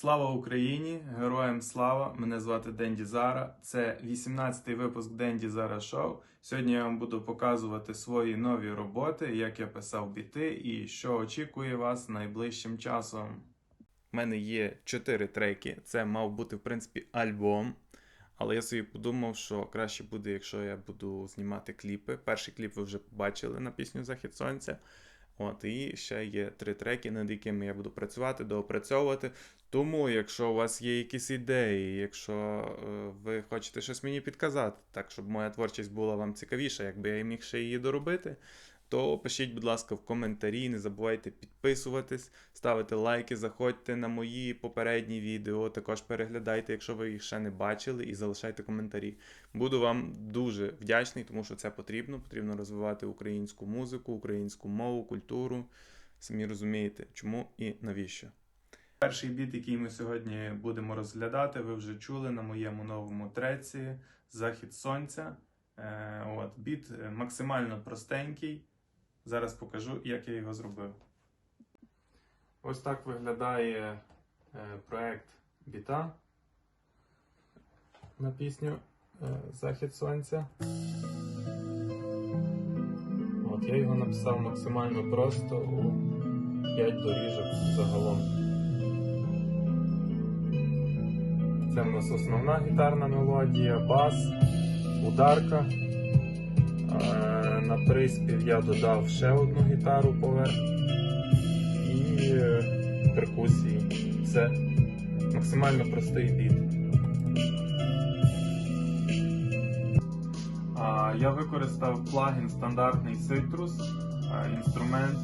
Слава Україні! Героям слава! Мене звати Денді Зара. Це 18-й випуск Денді Зара Шоу. Сьогодні я вам буду показувати свої нові роботи, як я писав біти і що очікує вас найближчим часом. У мене є 4 треки. Це мав бути, в принципі, альбом. Але я собі подумав, що краще буде, якщо я буду знімати кліпи. Перший кліп ви вже побачили на пісню Захід Сонця. От, і ще є три треки, над якими я буду працювати, доопрацьовувати. Тому, якщо у вас є якісь ідеї, якщо е, ви хочете щось мені підказати, так щоб моя творчість була вам цікавіша, якби я міг ще її доробити, то пишіть, будь ласка, в коментарі, не забувайте підписуватись, ставити лайки, заходьте на мої попередні відео, також переглядайте, якщо ви їх ще не бачили, і залишайте коментарі. Буду вам дуже вдячний, тому що це потрібно. Потрібно розвивати українську музику, українську мову, культуру. Самі розумієте, чому і навіщо. Перший біт, який ми сьогодні будемо розглядати, ви вже чули на моєму новому треці Захід Сонця. Е, от, біт е, максимально простенький. Зараз покажу, як я його зробив. Ось так виглядає е, проект біта на пісню Захід Сонця. От я його написав максимально просто у 5 доріжок загалом. Це в нас основна гітарна мелодія, бас, ударка. Е, На приспів я додав ще одну гітару поверх і е, перкусії. Все. Максимально простий біт. Я використав плагін стандартний Citrus. Інструмент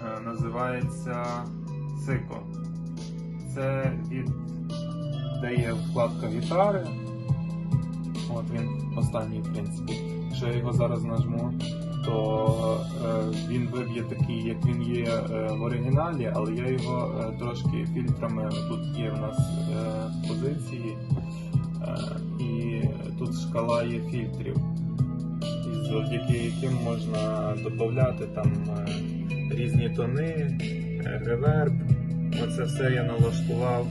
е, називається Сико. Це від де є вкладка гітари. От він останній, в принципі. Якщо я його зараз нажму, то е, він виб'є такий, як він є е, в оригіналі, але я його е, трошки фільтрами. Тут є в нас позиції, і тут шкала є фільтрів, завдяки яким можна додати там різні тони, реверб. Оце все я налаштував,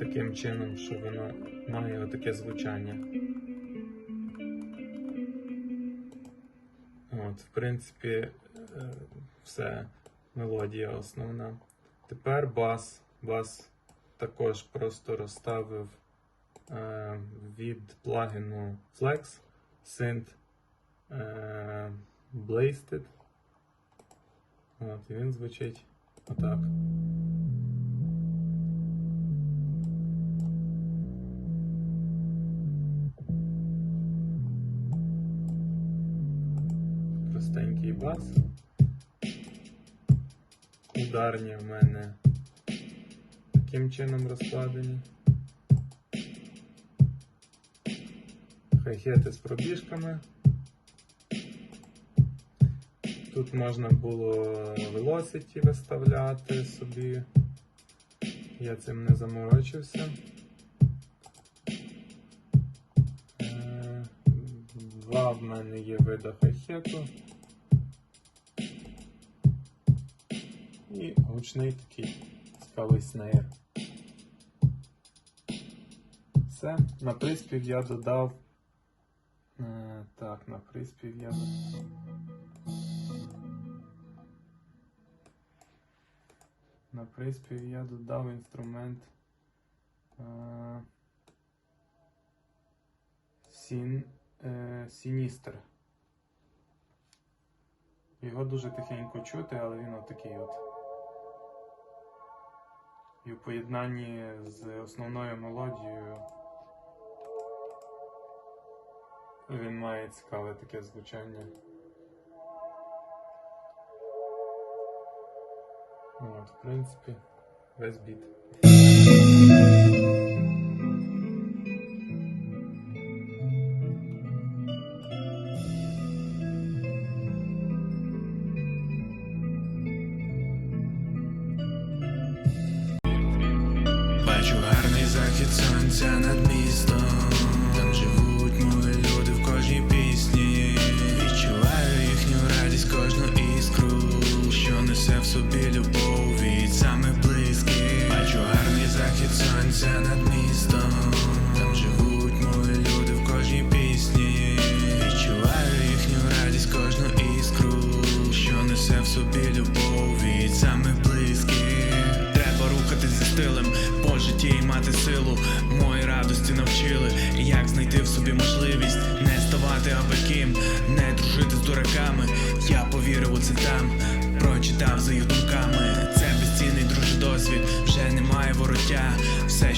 таким чином, що воно має таке звучання. От, в принципі, е, все, мелодія основна. Тепер бас. Бас також просто розставив е, від плагіну Flex, Synth е, Blasted. От, і він звучить отак. Бас. Ударні в мене таким чином розкладені. Хай-хети з пробіжками. Тут можна було velocity виставляти собі. Я цим не заморочився. Е, Два в мене є вида хай-хету. І гучний такий цікавий снейр. Все, на приспів я додав. Е, Так, на приспів я додав. На приспів я додав інструмент е, сін, е. Його дуже тихенько чути, але він отакий от. І в поєднанні з основною мелодією він має цікаве таке звучання. От, в принципі, весь біт. Сонця над містом. Там живуть мої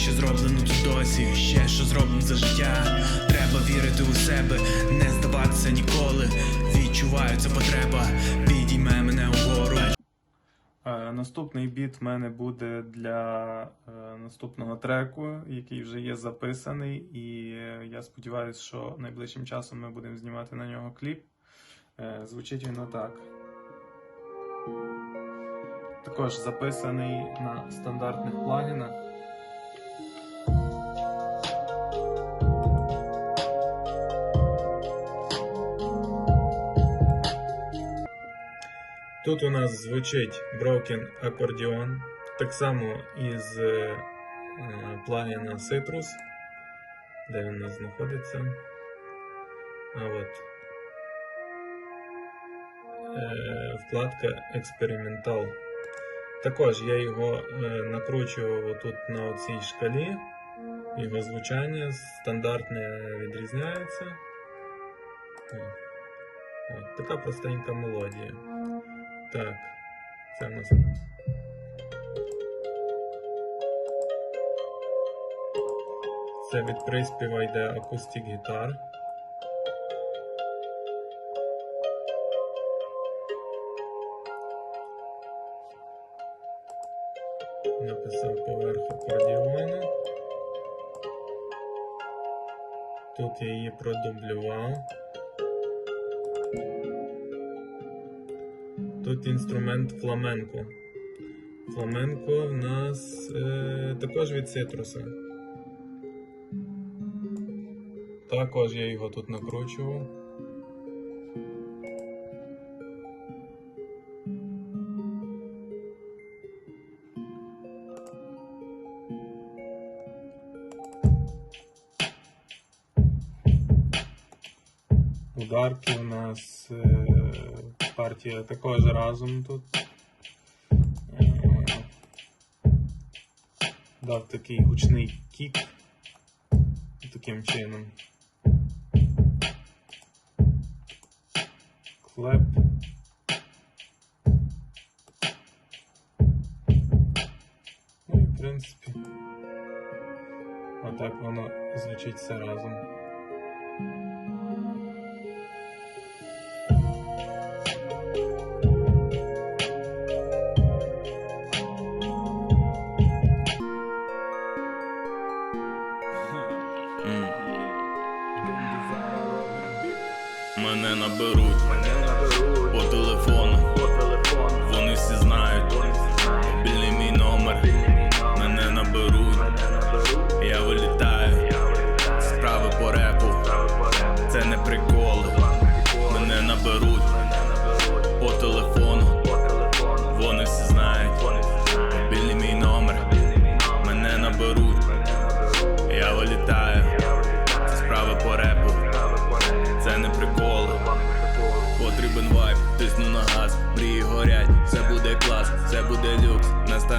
що зроблено тут досі, ще що зроблено за життя. Треба вірити у себе, не здаватися ніколи. Відчуваю, це потреба, підійме мене угору. Е, Наступний біт в мене буде для е, наступного треку, який вже є записаний, і я сподіваюся, що найближчим часом ми будемо знімати на нього кліп. Е, Звучить він отак. Також записаний на стандартних плагінах. Тут у нас звучить Broken Accordion, так само із е, плагіна Citrus, де він у нас знаходиться. А от е, вкладка Experimental. Також я його е, накручував тут на цій шкалі. Його звучання стандартне відрізняється. От, така простенька мелодія. Так, це в нас. Це від приспіва йде акустик гітар. Написав поверх акордіону. Тут я її продублював. Тут інструмент фламенко. Фламенко в нас е, також від цитруса. Також я його тут накручував. Ударки партія також разом тут. Е, Дав такий гучний кік таким чином. Клеп. Ну і в принципі. Отак воно звучить все разом.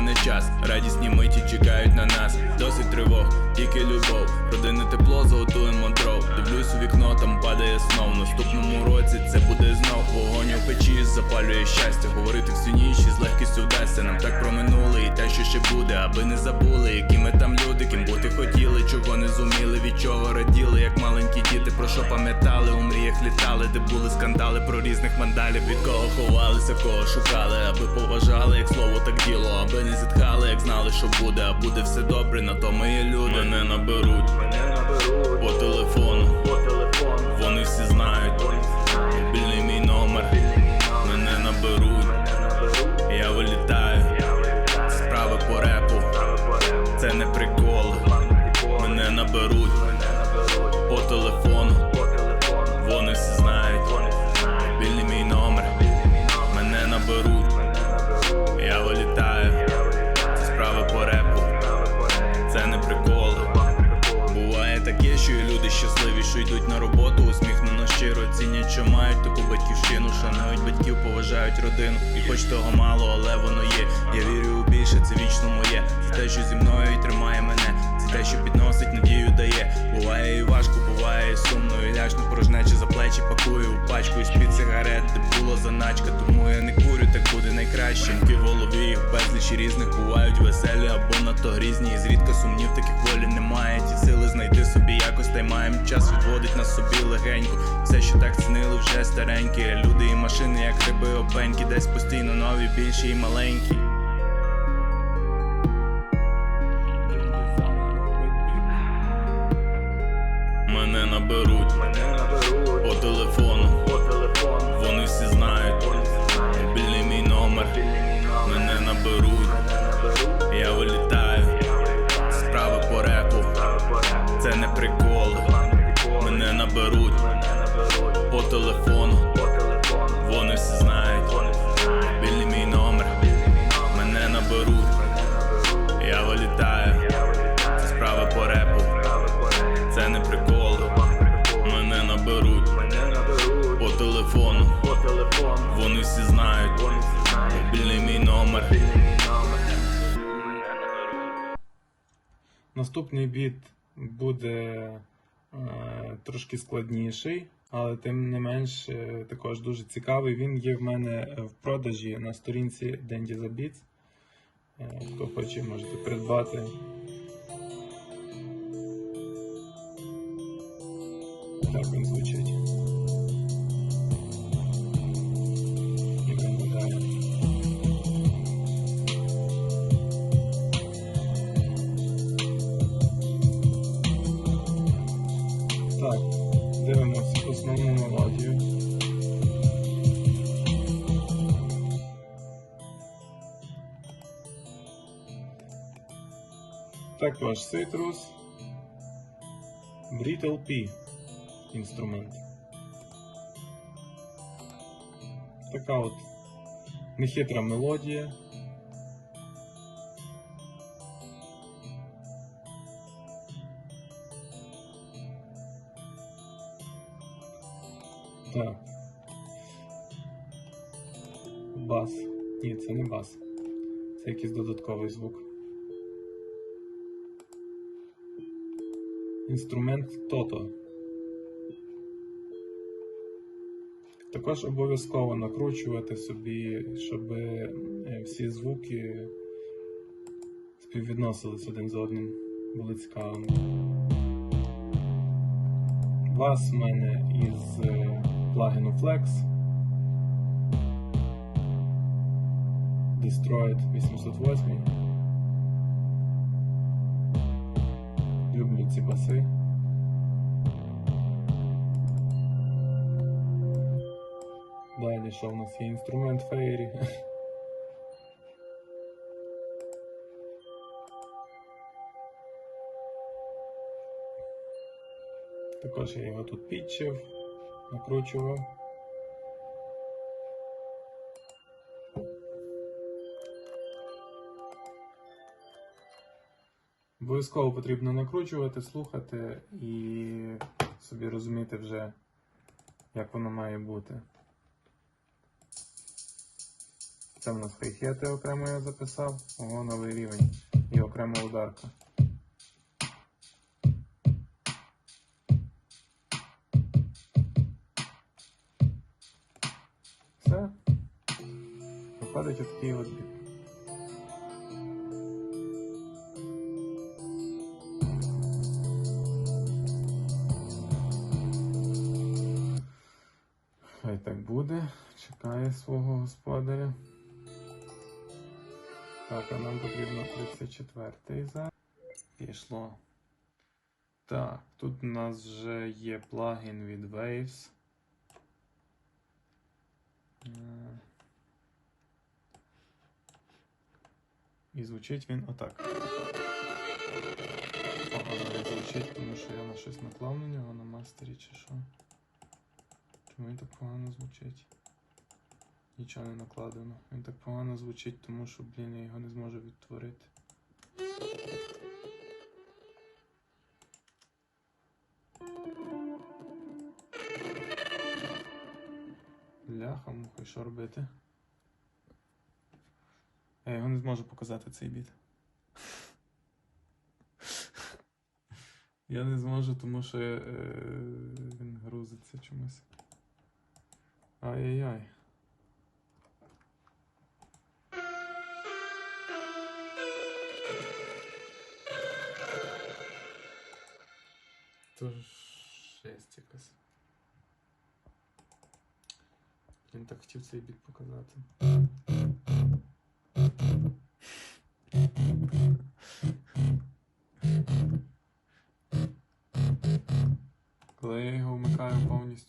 Настане час, радісні миті чекають на нас, досить тривог, тільки любов, родинне тепло, зготуємо дров. Дивлюсь у вікно, там падає снов. В наступному році це буде знов. Вогонь у печі запалює щастя. Говорити всю ніч і з легкістю вдасться. Нам так про минуле і те, що ще буде, аби не забули, які ми там люди, ким бути хотіли, чого не зуміли, від чого раділи, як маленькі діти, про що пам'ятали, у мріях літали, де були скандали про різних мандалів, від кого ховалися, кого шукали, аби поважали, як слово, так діло, аби не зітхали, як знали, що буде, а буде все добре, на то ми є люди. Мене наберуть мене наберуть по телефону. по телефону. Вони всі знають. Мобільний мій номер. Мене наберуть. Я вилітаю. Справи по репу. Це не прикол. Мене наберуть по телефону. Що йдуть на роботу, усміхнено щиро цінять, що мають таку батьківщину, шанують батьків, поважають родину. І хоч того мало, але воно є. Я вірю у більше, це вічно моє. Це те, що зі мною і тримає мене. Це те, що підносить, надію дає. Буває і важко, буває і сумно, і лячно порожнече за плечі пакую у пачку із під сигарет, де була заначка, тому я не курю, так буде найкраще. Думки в голові їх безліч різних бувають веселі або надто грізні. І зрідка сумнів таких волі немає. Ті сили знайти собі якось та й маєм час відводить нас собі легенько. Все, що так цінили, вже старенькі. Люди і машини, як риби опенькі, десь постійно нові, більші і маленькі. Наступний біт буде е, трошки складніший, але тим не менш е, також дуже цікавий. Він є в мене в продажі на сторінці Dendy the Beats. Е, Хто хоче, можете придбати. Так він звучить. дивимося основну мелодію. Також Citrus Brittle P інструмент. Така от нехитра мелодія. Так. Бас. Ні, це не бас. Це якийсь додатковий звук. Інструмент Тото. Також обов'язково накручувати собі, щоб е, всі звуки співвідносились один з одним, були цікавими. Бас в мене із е, плагіну Flex. Destroyed 808. Люблю ці баси. Далі що в нас є інструмент Fairy. Також я його тут підчив, накручував. Обов'язково потрібно накручувати, слухати і собі розуміти вже, як воно має бути. Це в нас хай-хети окремо я записав, ого, новий рівень і окрема ударка. Виходить отакий от біт. Хай так буде. Чекає свого господаря. Так, а нам потрібно 34-й зараз. Пішло. Так, тут у нас вже є плагін від Waves. І звучить він отак. Погано звучить, тому що я на щось наклав на нього на мастері чи що. Чому він так погано звучить? Нічого не накладено. Він так погано звучить, тому що, блін, я його не зможу відтворити. Ляха, муха, що робити? Зможу показати цей біт. Я не зможу, тому що е, він грузиться чомусь. Ай-яй-яй. То ж жесть якась. Він так хотів цей біт показати.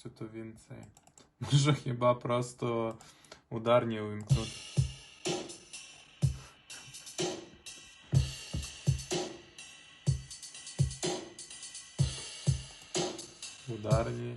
Повністю, то він цей. Може хіба просто ударні увімкнути. Ударні.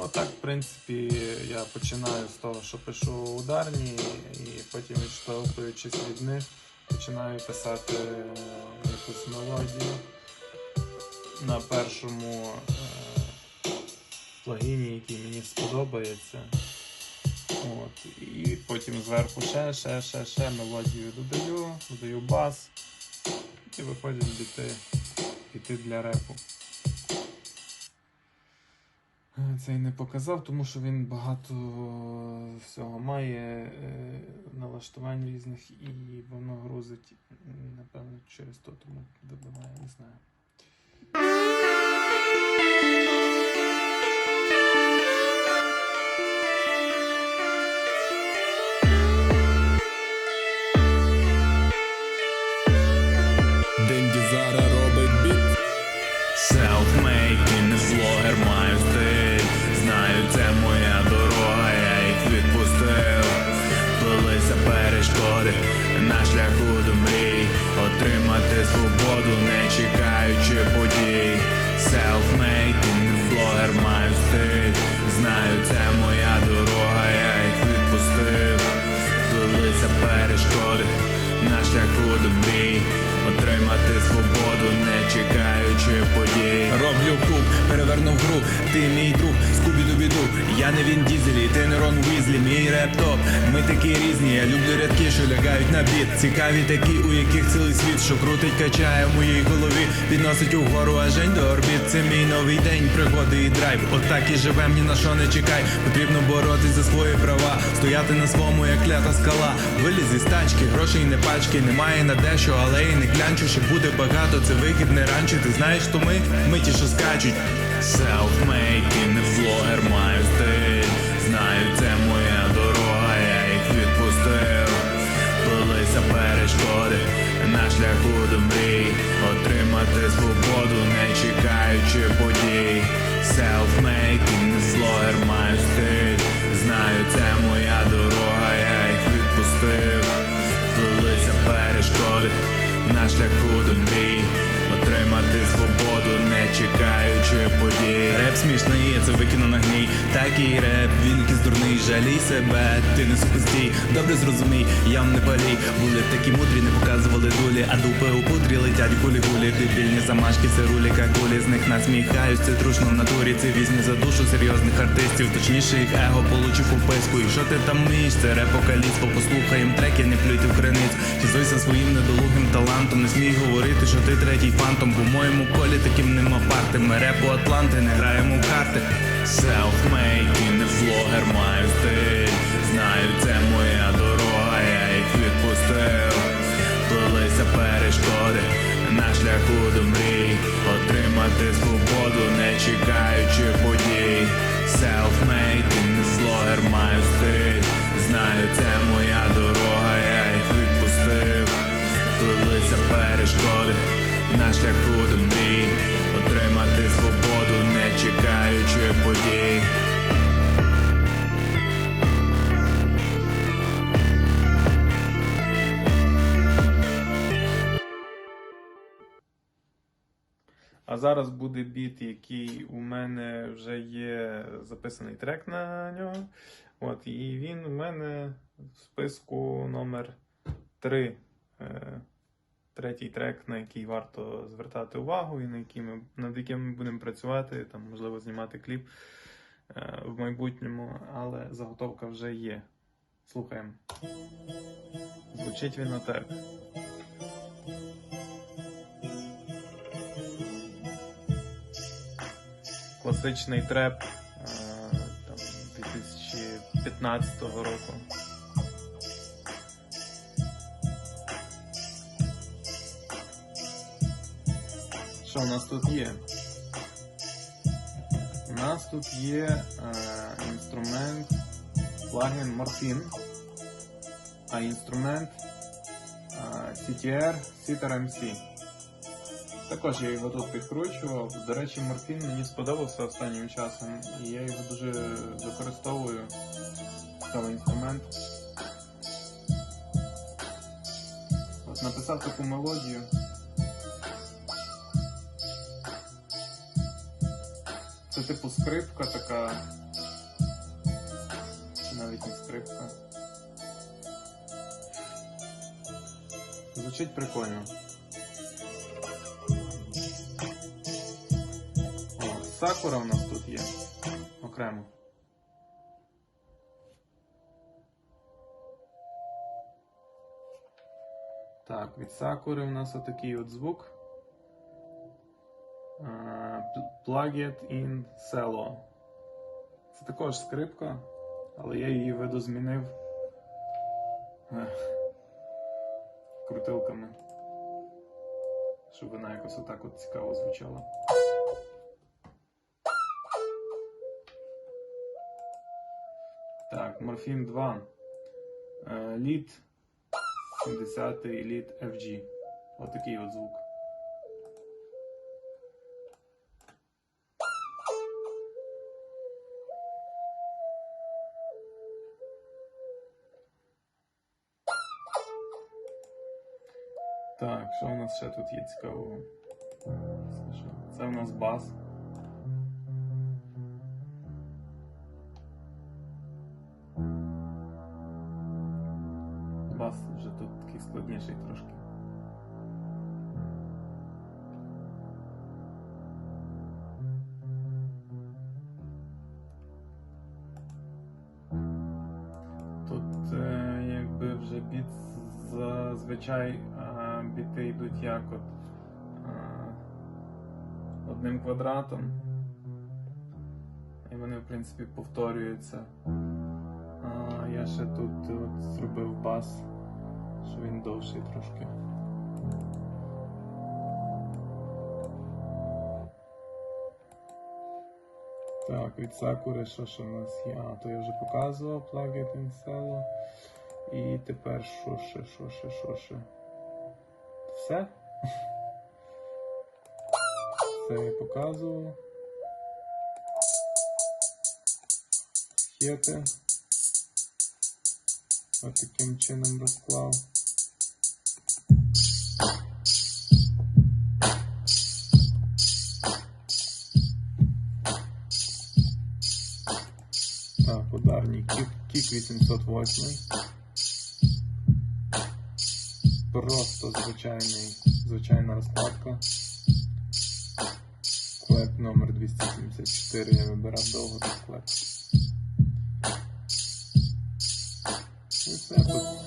Ну, так, в принципі, я починаю з того, що пишу ударні, і потім, відштовхуючись від них, починаю писати е, якусь мелодію на першому е, плагіні, який мені сподобається. От, і потім зверху ще, ще, ще, ще мелодію додаю, додаю бас, і виходять біти, біти для репу. Цей не показав, тому що він багато всього має е, налаштувань різних і воно грузить, напевно, через то, тому вибиває, не знаю. Що на біт. Цікаві такі, у яких цілий світ, що крутить, качає в моїй голові. Підносить угору ажень до орбіт. Це мій новий день, пригоди і драйв. Отак і живем, ні на що не чекай. Потрібно боротись за свої права. Стояти на своєму, як клята скала. Виліз із тачки, грошей не пачки. Немає на дещо, але і не клянчу Ще буде багато, це вихід не ранче Ти знаєш, то ми, ми ті, що скачуть. Self-made, не влогер, маю стиль. Знаю, це моя перешкоди на шляху до мрій Отримати свободу, не чекаючи подій. Self-made, не слогер, маю стиль. Знаю, це моя дорога, я їх відпустив. Плилися перешкоди на шляху до мрій Отримати свободу, не чекаючи подій. Реп смішний, я це викину на гній. Такий реп, він якийсь дурний, жалій себе, ти не сухостій Добре зрозумій, я не палій Були такі мудрі, не показували дулі А дупи у пудрі летять гулі-гулі Дебільні замашки, це рулі, какулі З них насміхаюсь, це трушно в натурі. Це візьме за душу серйозних артистів. Точніше їх его получив у писку І що ти там вмієш, це реп-вокаліст Послухаєм треки, не плюйте в криницю Хізуйся своїм недолугим талантом Не смій говорити, що ти третій фантом. Бо моєму колі таким нема парти Ми репу Атланти, не граємо в карти. І не влогер, маю стиль. Знаю, це моя дорога, я їх відпустив. Плилися перешкоди на шляху до мрій. Отримати свободу, не чекаючи подій. Self-made, і не влогер, маю стиль. Знаю, це моя дорога, Зараз буде біт, який у мене вже є записаний трек на нього. От, і він у мене в списку номер 3. Е, третій трек, на який варто звертати увагу, і на який ми, над яким ми будемо працювати, там, можливо, знімати кліп е, в майбутньому, але заготовка вже є. Слухаємо. Звучить він отак. Класичний треп е, там, 2015 року. Що у нас тут є? У нас тут є е, інструмент плагін Morphine, а інструмент е, CTR Sitter MC. Також я його тут підкручував. До речі, морфін мені сподобався останнім часом, і я його дуже використовую. Цікавий інструмент. От написав таку мелодію. Це типу скрипка така. Навіть не скрипка. Звучить прикольно. Сакура у нас тут є. Окремо. Так, від Сакури у нас отакий от звук. Е, pl- Plug in Cello. Це також скрипка, але я її видозмінив ех, крутилками, щоб вона якось отак от цікаво звучала. Так, Морфін 2. Е, Лід 70 лід FG. Отакий от звук. Так, що у нас ще тут є цікавого? Це у нас. Бас зазвичай е, біти йдуть як от е, одним квадратом. І вони, в принципі, повторюються. Я ще тут зробив бас, що він довший трошки. Так, від Сакури що ще в нас є? А, то я вже показував Plug in. І тепер що ще, що ще, що ще? Все? Це я показував. Хети. Ось таким чином розклав. Так, ударний кік, кік 808. Просто звичайний, звичайна розкладка. Клеп номер 274 я вибирав довго склеп. клеп. І все тут.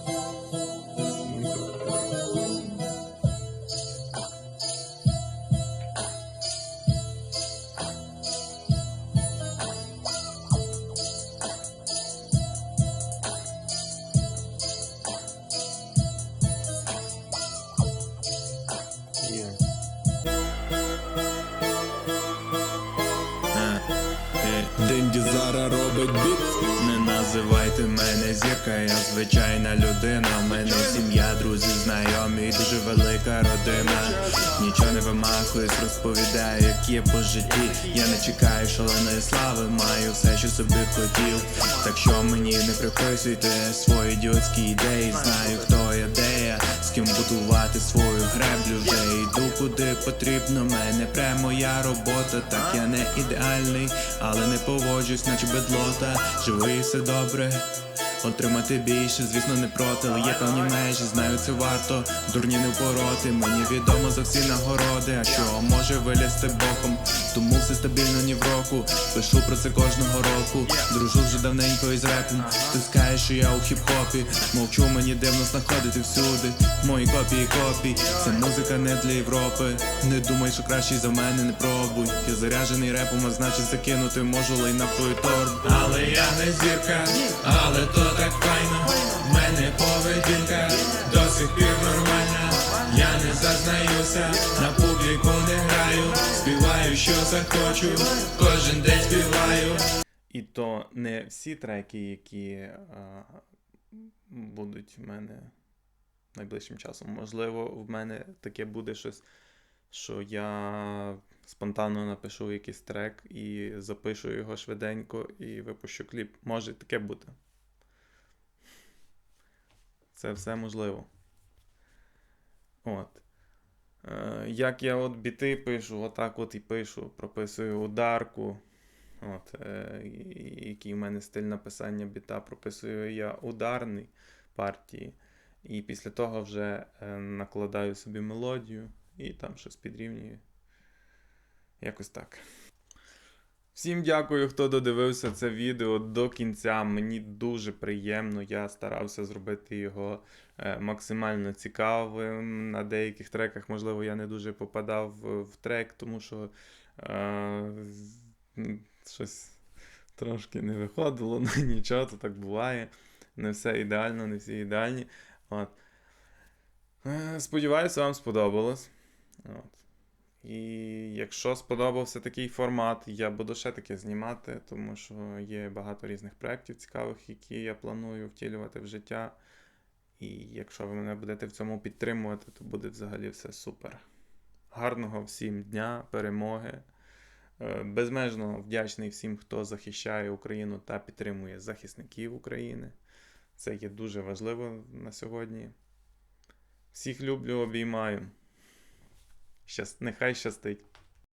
Розповідаю, як є по житті. Я не чекаю шаленої слави, маю все, що собі хотів. Так що мені не приписуйте свої ідіотські ідеї. Знаю, хто я, де я, з ким будувати свою греблю. Вже йду куди потрібно. Мене прямо моя робота. Так я не ідеальний, але не поводжусь, наче бедлота. Живий все добре. Отримати більше, звісно, не проти, але є певні межі, знаю, це варто. Дурні не впороти. Мені відомо за всі нагороди, а що може вилізти боком. Тому все стабільно ні в року. Пишу про це кожного року. Дружу вже давненько із репом. Ти скажеш, що я у хіп-хопі. Мовчу, мені дивно знаходити всюди. Мої копії копій. Це музика не для Європи. Не думай, що кращий за мене, не пробуй. Я заряджений репом, а значить закинути можу лайна твою торбу. Але я не зірка, але то так файно. В мене поведінка до сих пір нормальна. Я не зазнаюся, на публіку не граю. Співаю, що захочу, кожен день співаю. І то не всі треки, які а, будуть в мене найближчим часом. Можливо, в мене таке буде щось, що я спонтанно напишу якийсь трек і запишу його швиденько і випущу кліп. Може таке бути. Це все можливо. От. Е, як я от біти пишу, отак от і пишу, прописую ударку. От, е, який в мене стиль написання біта, прописую я ударний партії. І після того вже е, накладаю собі мелодію і там щось підрівнюю. Якось так. Всім дякую, хто додивився це відео до кінця. Мені дуже приємно. Я старався зробити його е, максимально цікавим. На деяких треках, можливо, я не дуже попадав в, трек, тому що е, щось трошки не виходило, ну нічого, то так буває. Не все ідеально, не всі ідеальні. От. Е, Сподіваюся, вам сподобалось. От. І якщо сподобався такий формат, я буду ще таке знімати, тому що є багато різних проєктів цікавих, які я планую втілювати в життя. І якщо ви мене будете в цьому підтримувати, то буде взагалі все супер. Гарного всім дня, перемоги. Е, Безмежно вдячний всім, хто захищає Україну та підтримує захисників України. Це є дуже важливо на сьогодні. Всіх люблю, обіймаю. Щас... Нехай щастить.